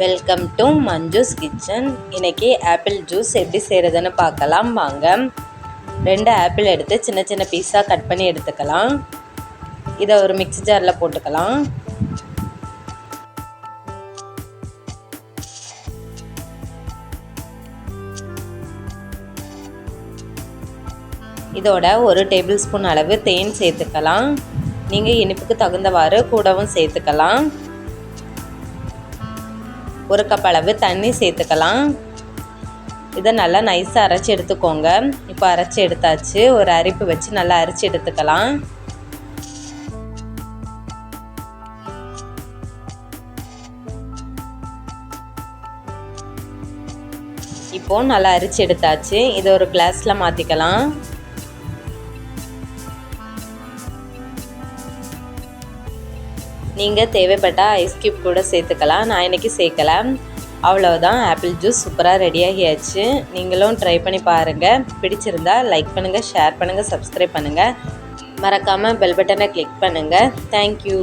Welcome to Manju's kitchen இன்றைக்கி apple juice எப்படி செய்கிறதுன்னு பார்க்கலாம். வாங்க. ரெண்டு ஆப்பிள் எடுத்து சின்ன சின்ன பீஸாக கட் பண்ணி எடுத்துக்கலாம். இதை ஒரு மிக்ஸி ஜாரில் போட்டுக்கலாம். இதோட ஒரு டேபிள் ஸ்பூன் அளவு தேன் சேர்த்துக்கலாம். நீங்கள் இனிப்புக்கு தகுந்தவாறு கூடவும் சேர்த்துக்கலாம். ஒரு கப் அளவு தண்ணி சேர்த்துக்கலாம். இதை நல்லா நைஸாக அரைச்சி எடுத்துக்கோங்க. இப்போ அரைச்சி எடுத்தாச்சு. ஒரு அரிப்பு வச்சு நல்லா அரைச்சி எடுத்துக்கலாம். இப்போ நல்லா அரிச்சு எடுத்தாச்சு. இதை ஒரு கிளாஸில் மாற்றிக்கலாம் நீங்கள் தேவைப்பட்டால் ஐஸ் கியூப் கூட சேர்த்துக்கலாம். நான் இன்றைக்கி சேர்க்கல. அவ்வளோதான் ஆப்பிள் ஜூஸ் சூப்பராக ரெடி ஆகியாச்சு. நீங்களும் ட்ரை பண்ணி பாருங்கள் பிடிச்சிருந்தா லைக் பண்ணுங்கள் ஷேர் பண்ணுங்கள் சப்ஸ்கிரைப் பண்ணுங்கள் மறக்காமல் பெல் பட்டனை கிளிக் பண்ணுங்கள் தேங்க்யூ